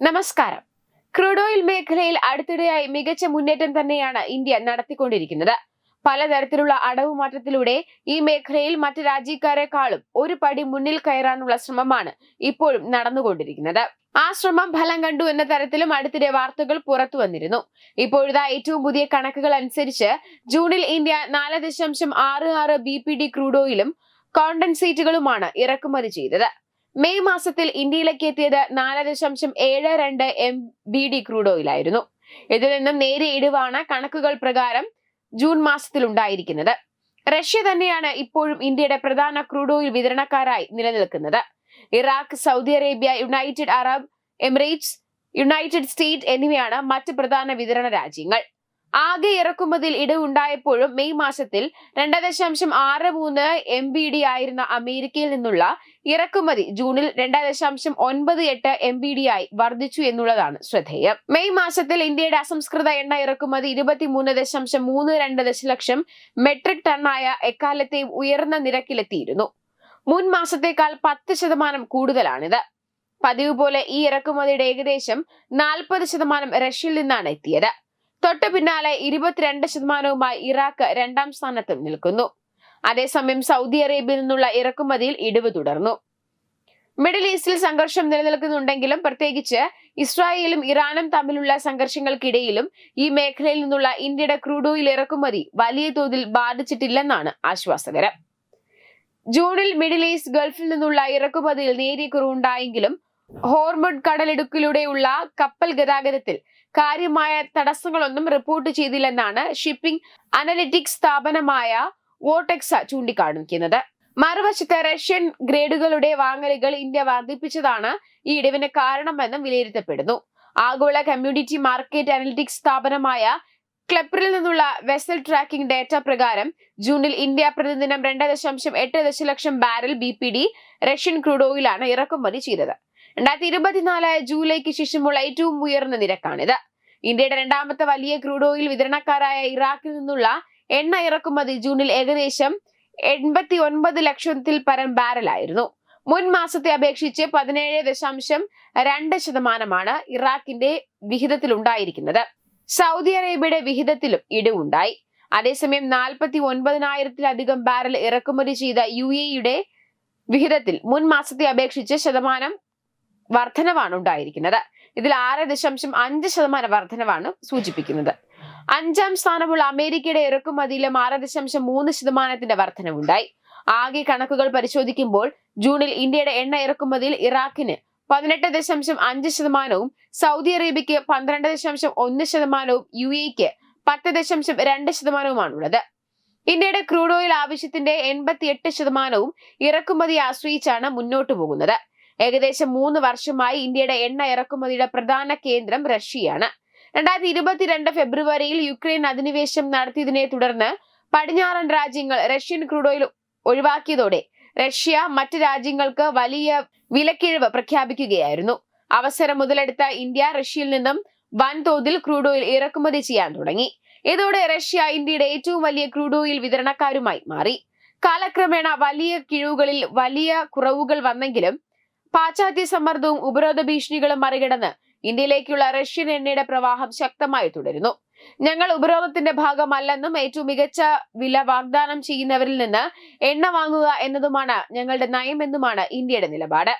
നമസ്കാരം. Crude oil മേഖലയിൽ അടുത്തിടെയായി മികച്ച മുന്നേറ്റം തന്നെയാണ് ഇന്ത്യ നടത്തിക്കൊണ്ടിരിക്കുന്നത്. പലതരത്തിലുള്ള അടവ് മാറ്റത്തിലൂടെ ഈ മേഖലയിൽ മറ്റു രാജ്യക്കാരെക്കാളും ഒരു പടി മുന്നിൽ കയറാനുള്ള ശ്രമമാണ് ഇപ്പോഴും നടന്നുകൊണ്ടിരിക്കുന്നത്. ആ ശ്രമം ഫലം കണ്ടു എന്ന തരത്തിലും അടുത്തിടെ വാർത്തകൾ പുറത്തു വന്നിരുന്നു. ഇപ്പോഴത്തെ ഏറ്റവും പുതിയ കണക്കുകൾ അനുസരിച്ച് ജൂണിൽ ഇന്ത്യ നാല് ദശാംശം ആറ് ആറ് ബി പി ഡി ക്രൂഡ് ഓയിലും കോണ്ടൻസേറ്റുകളുമാണ് ഇറക്കുമതി ചെയ്തത്. മെയ് മാസത്തിൽ ഇന്ത്യയിലേക്ക് എത്തിയത് നാല് ദശാംശം ഏഴ് രണ്ട് എം ബി ഡി ക്രൂഡ് ഓയിലായിരുന്നു ഇതിൽ നിന്നും നേരിയ ഇടിവാണ് കണക്കുകൾ പ്രകാരം ജൂൺ മാസത്തിൽ ഉണ്ടായിരിക്കുന്നത്. റഷ്യ തന്നെയാണ് ഇപ്പോഴും ഇന്ത്യയുടെ പ്രധാന ക്രൂഡ് ഓയിൽ വിതരണക്കാരായി നിലനിൽക്കുന്നത്. Iraq Saudi Arabia United Arab Emirates United State എന്നിവയാണ് മറ്റ് പ്രധാന വിതരണ രാജ്യങ്ങൾ. ആകെ ഇറക്കുമതിയിൽ ഇടവുണ്ടായപ്പോഴും മെയ് മാസത്തിൽ രണ്ട് ദശാംശം ആറ് മൂന്ന് എം ബി ഡി ആയിരുന്ന അമേരിക്കയിൽ നിന്നുള്ള ഇറക്കുമതി ജൂണിൽ രണ്ട് ദശാംശം ഒൻപത് എട്ട് എം ബി ഡി ആയി വർദ്ധിച്ചു എന്നുള്ളതാണ് ശ്രദ്ധേയം. മെയ് മാസത്തിൽ ഇന്ത്യയുടെ അസംസ്കൃത എണ്ണ ഇറക്കുമതി ഇരുപത്തിമൂന്ന് ദശാംശം മൂന്ന് രണ്ട് ദശലക്ഷം മെട്രിക് ടണ്ണായ എക്കാലത്തെയും ഉയർന്ന നിരക്കിലെത്തിയിരുന്നു. മുൻ മാസത്തേക്കാൾ പത്ത് ശതമാനം കൂടുതലാണിത്. പതിവ് പോലെ ഈ ഇറക്കുമതിയുടെ ഏകദേശം നാൽപ്പത് ശതമാനം റഷ്യയിൽ നിന്നാണ് എത്തിയത്. തൊട്ടു പിന്നാലെ ഇരുപത്തിരണ്ട് ശതമാനവുമായി ഇറാഖ് രണ്ടാം സ്ഥാനത്തും നിൽക്കുന്നു. അതേസമയം സൗദി അറേബ്യയിൽ നിന്നുള്ള ഇറക്കുമതിയിൽ ഇടിവ് തുടർന്നു. മിഡിൽ ഈസ്റ്റിൽ സംഘർഷം നിലനിൽക്കുന്നുണ്ടെങ്കിലും പ്രത്യേകിച്ച് ഇസ്രായേലും ഇറാനും തമ്മിലുള്ള സംഘർഷങ്ങൾക്കിടയിലും ഈ മേഖലയിൽ നിന്നുള്ള ഇന്ത്യയുടെ ക്രൂഡ് ഓയിൽ ഇറക്കുമതി വലിയ തോതിൽ ബാധിച്ചിട്ടില്ലെന്നാണ് ആശ്വാസകരം. ജൂണിൽ മിഡിൽ ഈസ്റ്റ് ഗൾഫിൽ നിന്നുള്ള ഇറക്കുമതിയിൽ നേരിയ കുറവുണ്ടായെങ്കിലും ഹോർമുഡ് കടലിടുക്കിലൂടെയുള്ള കപ്പൽ ഗതാഗതത്തിൽ കാര്യമായ തടസ്സങ്ങളൊന്നും റിപ്പോർട്ട് ചെയ്തില്ലെന്നാണ് ഷിപ്പിംഗ് അനലിറ്റിക്സ് സ്ഥാപനമായ വോട്ടെക്സ ചൂണ്ടിക്കാണിക്കുന്നത്. മറുവശത്ത് റഷ്യൻ ഗ്രേഡുകളുടെ വാങ്ങലുകൾ ഇന്ത്യ വർദ്ധിപ്പിച്ചതാണ് ഈ ഇടിവിന് കാരണമെന്നും വിലയിരുത്തപ്പെടുന്നു. ആഗോള കമ്മ്യൂണിറ്റി മാർക്കറ്റ് അനലിറ്റിക്സ് സ്ഥാപനമായ ക്ലപ്പറിൽ നിന്നുള്ള വെസൽ ട്രാക്കിംഗ് ഡാറ്റ പ്രകാരം ജൂണിൽ ഇന്ത്യ പ്രതിദിനം രണ്ട് ദശാംശം എട്ട് ദശലക്ഷം barrel B P D Russian crude ഓയിലാണ് ഇറക്കുമതി ചെയ്തത്. രണ്ടായിരത്തി ഇരുപത്തിനാല് ജൂലൈക്ക് ശേഷമുള്ള ഏറ്റവും ഉയർന്ന നിരക്കാണിത്. ഇന്ത്യയുടെ രണ്ടാമത്തെ വലിയ ക്രൂഡ് ഓയിൽ വിതരണക്കാരായ ഇറാഖിൽ നിന്നുള്ള എണ്ണ ഇറക്കുമതി ജൂണിൽ ഏകദേശം എൺപത്തി ഒൻപത് ലക്ഷത്തിൽ പരം ബാരലായിരുന്നു. മുൻ മാസത്തെ അപേക്ഷിച്ച് പതിനേഴ് ദശാംശം രണ്ട് ശതമാനമാണ് ഇറാഖിന്റെ വിഹിതത്തിലുണ്ടായിരിക്കുന്നത് സൗദി അറേബ്യയുടെ വിഹിതത്തിലും ഇടിവുണ്ടായി. അതേസമയം നാൽപ്പത്തി ഒൻപതിനായിരത്തിലധികം ബാരൽ ഇറക്കുമതി ചെയ്ത യു എയുടെ വിഹിതത്തിൽ മുൻ മാസത്തെ അപേക്ഷിച്ച് ശതമാനം വർധനവാണ് ഉണ്ടായിരിക്കുന്നത്. ഇതിൽ ആറ് ദശാംശം അഞ്ച് ശതമാനം വർധനവാണ് സൂചിപ്പിക്കുന്നത്. അഞ്ചാം സ്ഥാനമുള്ള അമേരിക്കയുടെ ഇറക്കുമതിയിലും ആറ് ദശാംശം മൂന്ന് ശതമാനത്തിന്റെ വർധനവുണ്ടായി. ആകെ കണക്കുകൾ പരിശോധിക്കുമ്പോൾ ജൂണിൽ ഇന്ത്യയുടെ എണ്ണ ഇറക്കുമതിയിൽ ഇറാഖിന് പതിനെട്ട് ദശാംശം അഞ്ച് ശതമാനവും സൗദി അറേബ്യയ്ക്ക് പന്ത്രണ്ട് ദശാംശം ഒന്ന് ശതമാനവും യു എക്ക് പത്ത് ദശാംശം രണ്ട് ശതമാനവുമാണുള്ളത്. ഇന്ത്യയുടെ ക്രൂഡ് ഓയിൽ ആവശ്യത്തിന്റെ എൺപത്തി എട്ട് ശതമാനവും ഇറക്കുമതി ആശ്രയിച്ചാണ് മുന്നോട്ടു പോകുന്നത്. ഏകദേശം മൂന്ന് വർഷമായി ഇന്ത്യയുടെ എണ്ണ ഇറക്കുമതിയുടെ പ്രധാന കേന്ദ്രം റഷ്യയാണ്. രണ്ടായിരത്തി ഇരുപത്തിരണ്ട് ഫെബ്രുവരിയിൽ യുക്രൈൻ അധിനിവേശം നടത്തിയതിനെ തുടർന്ന് പടിഞ്ഞാറൻ രാജ്യങ്ങൾ റഷ്യൻ ക്രൂഡ് ഓയിൽ ഒഴിവാക്കിയതോടെ റഷ്യ മറ്റ് രാജ്യങ്ങൾക്ക് വലിയ വിലക്കിഴിവ് പ്രഖ്യാപിക്കുകയായിരുന്നു. അവസരം മുതലെടുത്ത ഇന്ത്യ റഷ്യയിൽ നിന്നും വൻതോതിൽ ക്രൂഡ് ഓയിൽ ഇറക്കുമതി ചെയ്യാൻ തുടങ്ങി. ഇതോടെ റഷ്യ ഇന്ത്യയുടെ ഏറ്റവും വലിയ ക്രൂഡ് ഓയിൽ വിതരണക്കാരുമായി മാറി. കാലക്രമേണ വലിയ കിഴിവുകളിൽ വലിയ കുറവുകൾ വന്നെങ്കിലും പാശ്ചാത്യ സമ്മർദ്ദവും ഉപരോധ ഭീഷണികളും മറികടന്ന് ഇന്ത്യയിലേക്കുള്ള റഷ്യൻ എണ്ണയുടെ പ്രവാഹം ശക്തമായി തുടരുന്നു. ഞങ്ങൾ ഉപരോധത്തിന്റെ ഭാഗമല്ലെന്നും ഏറ്റവും മികച്ച വില വാഗ്ദാനം ചെയ്യുന്നവരിൽ നിന്ന് എണ്ണ വാങ്ങുക എന്നതുമാണ് ഞങ്ങളുടെ നയമെന്നുമാണ് ഇന്ത്യയുടെ നിലപാട്.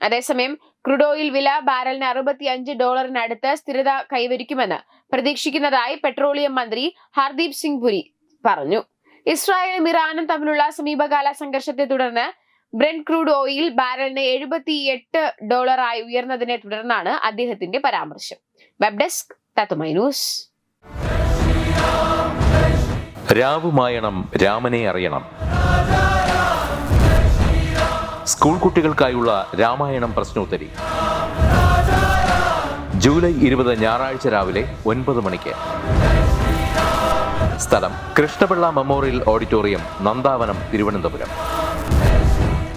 അതേസമയം ക്രൂഡ് ഓയിൽ വില ബാരലിന് അറുപത്തി അഞ്ച് ഡോളറിനടുത്ത് സ്ഥിരത കൈവരിക്കുമെന്ന് പ്രതീക്ഷിക്കുന്നതായി പെട്രോളിയം മന്ത്രി ഹർദീപ് സിംഗ് പുരി പറഞ്ഞു. ഇസ്രായേലും ഇറാനും തമ്മിലുള്ള സമീപകാല സംഘർഷത്തെ തുടർന്ന് ബ്രെൻ ക്രൂഡ് ഓയിൽ ബാരലിന് എഴുപത്തി എട്ട് ഡോളറായി ഉയർന്നതിനെ തുടർന്നാണ് അദ്ദേഹത്തിന്റെ പരാമർശം. Web desk Tatwamayi news. രാവുമായണം രാമനെ അറിയണം. സ്കൂൾ കുട്ടികൾക്കായുള്ള രാമായണം പ്രശ്നോത്തരി. ജൂലൈ ഇരുപത് ഞായറാഴ്ച രാവിലെ ഒൻപത് മണിക്ക്. സ്ഥലം കൃഷ്ണപിള്ള മെമ്മോറിയൽ ഓഡിറ്റോറിയം നന്ദാവനം തിരുവനന്തപുരം.